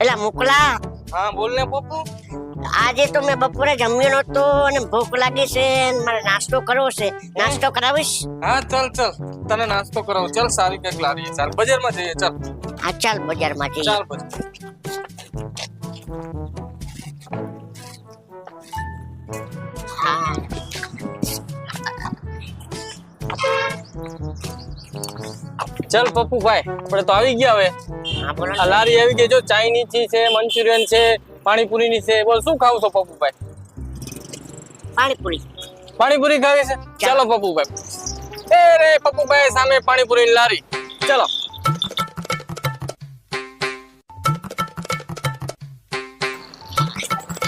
એલા મોકલા. હા બોલ ને પપ્પુ. આજે તો મેં બપોરે જમ્યો નતો અને ભૂખ લાગી છે અને મારે નાસ્તો કરવો છે. નાસ્તો કરાવીશ? હા ચાલ ચાલ. તને નાસ્તો કરાવું. ચાલ સારી કંઈક લાવીએ. ચાલ બજારમાં જઈએ. ચાલ. હા ચાલ બજારમાં જઈએ. ચાલ બજાર. ચાલ પપ્પુ ભાઈ. આપણે તો આવી ગયા હવે. લારી આવી ગઈ જો ચાઇનીઝ છે મંચુરિયન છે પાણીપુરી ની છે બોલ શું ખાવ છો પપ્પુ પાણીપુરી. પાણીપુરી ખાવી છે? ચાલો. પપ્પુ એ રે પપ્પુ સામે પાણીપુરી ની લારી. ચાલો.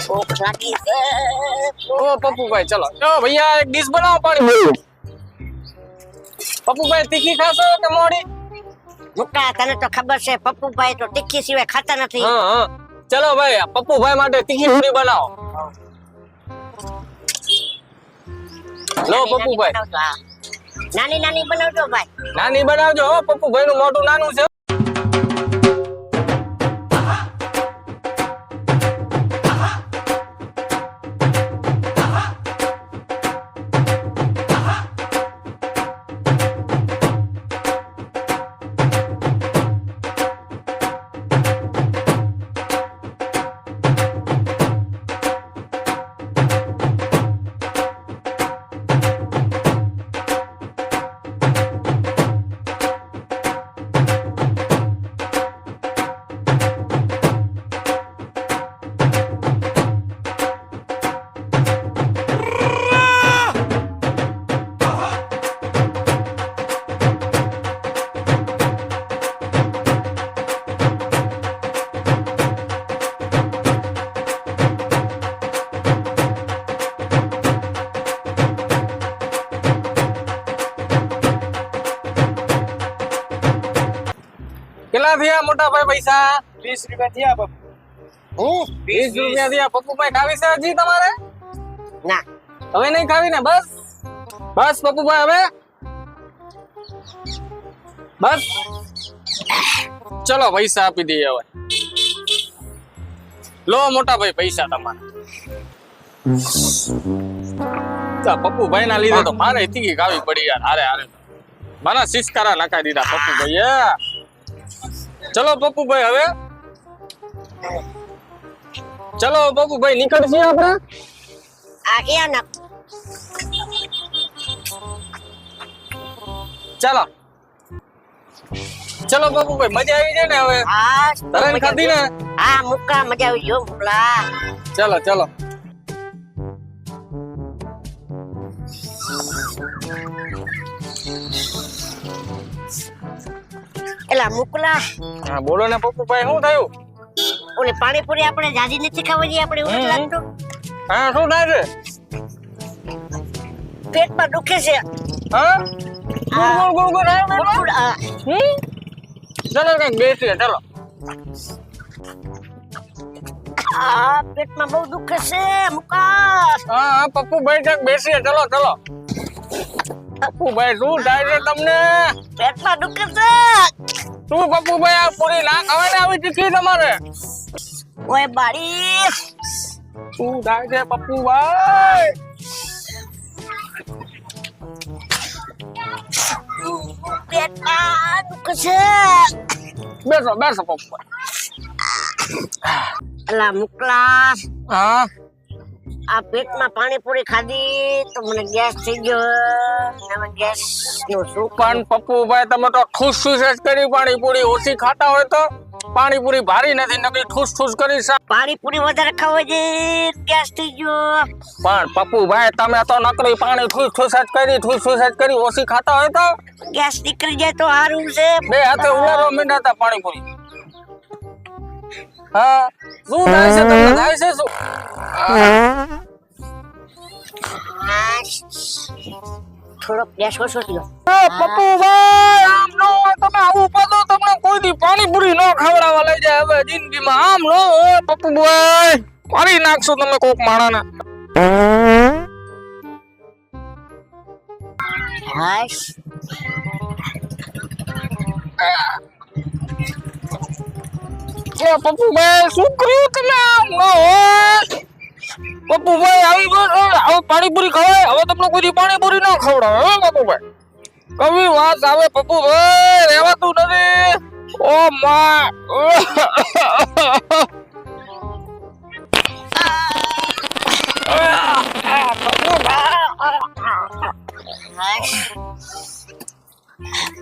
ઓ ચલો. ઓ ભૈયા એક ડીશ બનાવો પાણીપુરી. પપ્પુ ભાઈ તીખી ખાશો કે મોડી? મુકા તને તો ખબર છે પપ્પુભાઈ તો તીખી સિવાય ખાતા નથી. ચલો ભાઈ પપ્પુભાઈ માટે તીખી પૂરી બનાવો. લો પપ્પુ ભાઈ બનાવજો, હા. નાની નાની બનાવજો ભાઈ નાની બનાવજો પપ્પુભાઈ પપ્પુ નું મોટું નાનું છે કેટલા થયા મોટા ભાઈ પૈસા? વીસ રૂપિયા થયા પપ્પુ. હું? વીસ રૂપિયા થયા? પપ્પુ ભાઈ ખાવી છે હજી તમારે? ના. હવે નહીં ખાવી ને? બસ. બસ પપ્પુ ભાઈ હવે? બસ. ચલો પૈસા આપી દઈએ હવે. લો મોટા ભાઈ પૈસા તમારા. ચા પપ્પુ ભાઈ ના લીધે તો મારે તીકી ખાવી પડી યાર. હારે હારે. મારા સિસ્કારા નાખી દીધા પપ્પુ ભાઈ ચલો પપ્પુભાઈ હવે. ચલો પપ્પુભાઈ નીકળશે આપણે? આ ક્યાં ના. ચાલો. ચલો પપ્પુભાઈ મજા આવી જાય ને હવે? હા તરણ ખાધી ને? હા મુક્કા મજા આવી ગયો મુકલા ચલો ચલો. એલા મુકલા. હા બોલો ને પપ્પુભાઈ શું થયું? ઓલે પાણીપુરી આપણે જાજી નથી ખાવાની આપણે એવું લાગતું? હા શું થાય છે? પેટમાં દુખે છે. હા? ગુડ હા, ગુડ, ગુડ, હમ? ચલો કંઈક બેસીએ ચલો. આ પેટમાં બહુ દુખે છે મુકા હા હા પપ્પુ કંઈક બેસીએ ચલો ચલો. પપ્પુભાઈ શું થાય છે તમને? પેટમાં દુખે છે. શું પપ્પુ ભાઈ આ પૂરી ના ખવાય ને આવી તીખી તમારે ઓય બાળી શું થાય છે પપ્પુ ભાઈ પેટમાં દુખે છે બેસો બેસો પપ્પુ ભાઈ એલા મુકલા હા આ પેટમાં પાણીપુરી ખાધી તો મને ગેસ થઈ ગયો ને હવે ગેસનું શું પણ પપ્પુભાઈ તમે તો ઠૂસ ઠૂસ જ કરી પાણીપુરી ઓછી ખાતા હોય તો પાણીપુરી ભારી નથી નકરી ઠૂસ ઠૂસ કરી સા- પાણીપુરી વધારે ખાવા છે ગેસ થઈ ગયો. પણ પપ્પુભાઈ તમે તો નકરી પાણી ઠૂસ ઠૂસ જ કરી ઠૂસ ઠૂસ જ કરી ઓછી ખાતા હોય તો ગેસ નીકળી જાય તો સારું છે. બે હાથે ઉલારો મીંડાતા પાણીપુરી. હા શું થાય છે તમને થાય છે શું? થોડોક પપ્પુભાઈ આમ તમે આવું પાડો તમને કોઈ દી પાણીપુરી નો ખવડાવવા લઈ જાય હવે જિંદગીમાં. આમ ન હોય પપ્પુભાઈ મારી નાખશો તમે કોક માણાને. હાશ. પપ્પુભાઈ શું કર્યું તમે આમ ન હોય? પપ્પુભાઈ આવી હવે પાણીપુરી ખવાય? હવે તમને કોઈ પાણીપુરી ના ખવડાવે, હે પપ્પુભાઈ કવી વાત આવે પપ્પુભાઈ રહેવાતું નથી. ઓ માં.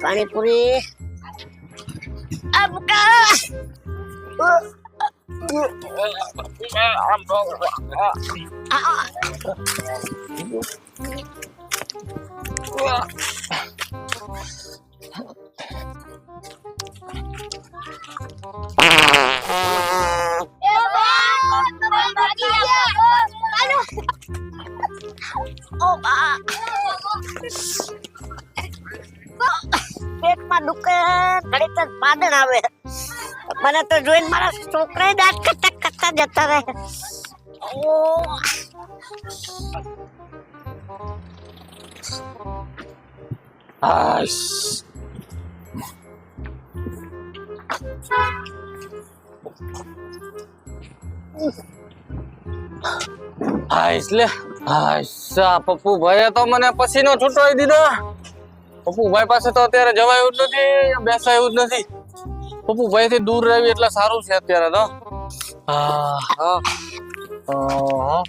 પાણીપુરી. આ બકા પેટમાં દુખે ઘડીક જ પાદણ આવે મને તો જોઈને મારા છોકરા દાંત કટક કરતા જતા રહે. ઓ આઈશ. આઈશ લે આઈશ આ પપ્પુભાઈએ તો મને પસીનો છૂટવાઈ દીધો. પપ્પુભાઈ પાસે તો અત્યારે જવાયું જ નથી, બેસાયું જ નથી. પપ્પુભાઈ થી દૂર રહેવી એટલે સારું છે અત્યારે તો. હા. હા. હા.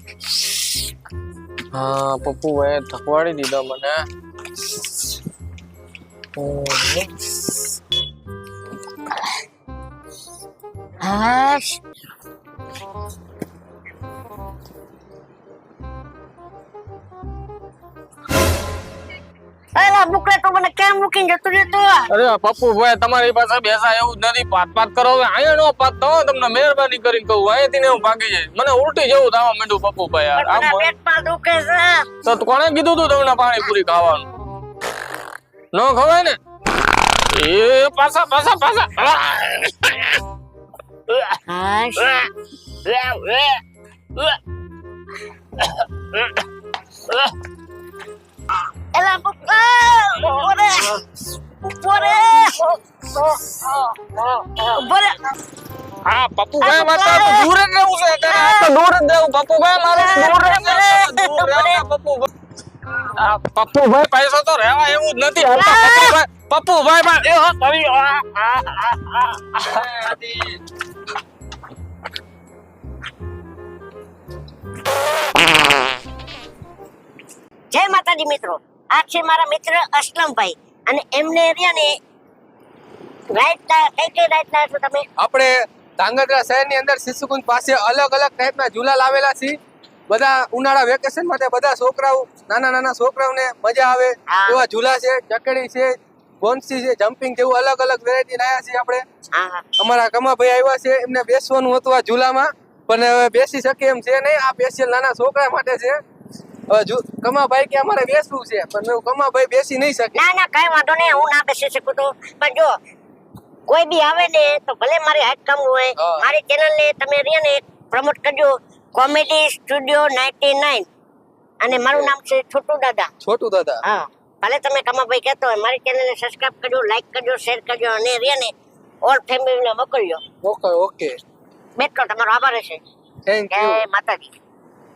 હા પપ્પુભાઈએ થકવાડી દીધો મને. ઓહો. તો મને કેમ મૂકીને જતું રહેતો અરે પપ્પુભાઈ તમારી પાસે બેસા એવું જ નથી. પાત પાત કરો હવે અહીંયા નો પાત તો તમને મહેરબાની કરીને કહું. અહીંયાથી ને હું ભાગી જાય મને ઉલટી જેવું થવા માંડ્યું પપ્પુભાઈ યાર આમ મને પેટમાં દુખે છે. તો કોણે કીધું તું તમને પાણીપુરી ખાવાનું? ન ખવાય ને? એ પાછા પાછા પાછા. હાશ. એલા બુકડે ઓરે ઓરે ઓરે હા પપ્પુભાઈ મારે તો આ તો દૂર જ રહેવું છે અત્યારે આ તો દૂર જ રહેવું પપ્પુભાઈ મારે તો દૂર જ રહેવું છે. દૂર રહેવું છે, પપ્પુભાઈ આ પપ્પુભાઈ પૈસા તો રહેવા એવું જ નથી હાલતા પપ્પુભાઈ પપ્પુભાઈ માં એ હા, તારી આ, આ, આ, આ, આ. જય માતાજી મિત્રો આ છે મારા મિત્ર અસલમભાઈ અને એમને રહ્યા ને રાઈટ કઈ કઈ રાઈટ છો તમે. આપણે ધાંગધ્રા શહેરની અંદર શિશુકુંજ પાસે અલગ અલગ ટાઈપના ઝૂલા લાવેલા છે બધા ઉનાળા વેકેશન માટે બધા છોકરાઓ નાના નાના છોકરાઓને મજા આવે. એવા ઝૂલા છે ચકડી છે બોન્સી છે જમ્પિંગ જેવું અલગ અલગ વેરાયટી લાયા છે આપણે. અમારા કમાભાઈ આવ્યા છે એમને બેસવાનું હતું આ ઝૂલામાં. પણ હવે બેસી શકે એમ છે નહીં. આ સ્પેશિયલ નાના છોકરા માટે છે. હવે કમાભાઈ કે અમારે બેસવું છે પણ કમાભાઈ બેસી નહીં શકે. ના ના કઈ વાંધો નહીં હું ના બેસી શકું તો. પણ જો કોઈ બી આવે ને તો ભલે મારે હાઈટ કામ હોય મારી ચેનલ ને તમે રહ્યા ને પ્રમોટ કરજો. કોમેડી સ્ટુડિયો 99 અને મારું નામ છે છોટુ દાદા. છોટું દાદા. હા ભલે તમે કમાભાઈ કહેતો હોય મારી ચેનલ ને સબસ્ક્રાઇબ કરજો લાઈક કરજો શેર કરજો અને રહ્યા ને ઓલ ફેમિલીને મોકલજો. Okay okay. બેટો તમારો આભાર છે થેન્ક યુ માતાજી.